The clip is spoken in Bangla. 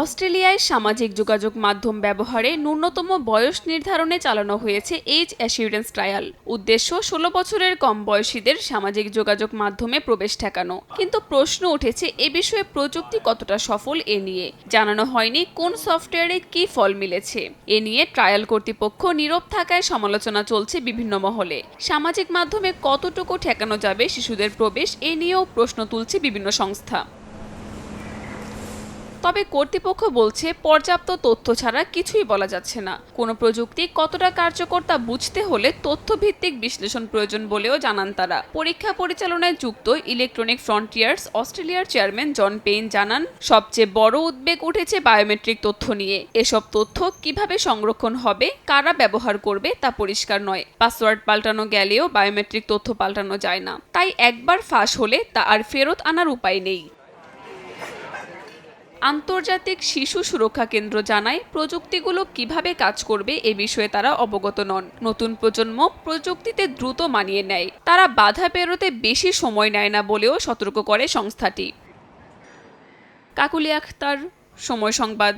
অস্ট্রেলিয়ায় সামাজিক যোগাযোগ মাধ্যম ব্যবহারে ন্যূনতম বয়স নির্ধারণে চালানো হয়েছে এইজ অ্যাসিউরেন্স ট্রায়াল। উদ্দেশ্য ষোলো বছরের কম বয়সীদের সামাজিক যোগাযোগ মাধ্যমে প্রবেশ ঠেকানো। কিন্তু প্রশ্ন উঠেছে এ বিষয়ে প্রযুক্তি কতটা সফল এ নিয়ে? জানানো হয়নি কোন সফটওয়্যারে কি ফল মিলেছে। এ নিয়ে ট্রায়াল কর্তৃপক্ষ নীরব থাকায় সমালোচনা চলছে বিভিন্ন মহলে। সামাজিক মাধ্যমে কতটুকু ঠেকানো যাবে শিশুদের প্রবেশ এ নিয়েও প্রশ্ন তুলছে বিভিন্ন সংস্থা। তবে কর্তৃপক্ষ বলছে, পর্যাপ্ত তথ্য ছাড়া কিছুই বলা যাচ্ছে না। কোনো প্রযুক্তি কতটা কার্যকর তা বুঝতে হলে তথ্যভিত্তিক বিশ্লেষণ প্রয়োজন বলেও জানান তারা। পরীক্ষা পরিচালনায় যুক্ত ইলেকট্রনিক ফ্রন্টিয়ার্স অস্ট্রেলিয়ার চেয়ারম্যান জন পেইন জানান, সবচেয়ে বড় উদ্বেগ উঠেছে বায়োমেট্রিক তথ্য নিয়ে। এসব তথ্য কীভাবে সংরক্ষণ হবে, কারা ব্যবহার করবে তা পরিষ্কার নয়। পাসওয়ার্ড পাল্টানো গেলেও বায়োমেট্রিক তথ্য পাল্টানো যায় না। তাই একবার ফাঁস হলে তা আর ফেরত আনার উপায় নেই। আন্তর্জাতিক শিশু সুরক্ষা কেন্দ্র জানায় প্রযুক্তিগুলো কীভাবে কাজ করবে এ বিষয়ে তারা অবগত নন। নতুন প্রজন্ম প্রযুক্তিতে দ্রুত মানিয়ে নেয়। তারা বাধা পেরোতে বেশি সময় নেয় না বলেও সতর্ক করে সংস্থাটি। কাকুলি আখতার, সময় সংবাদ।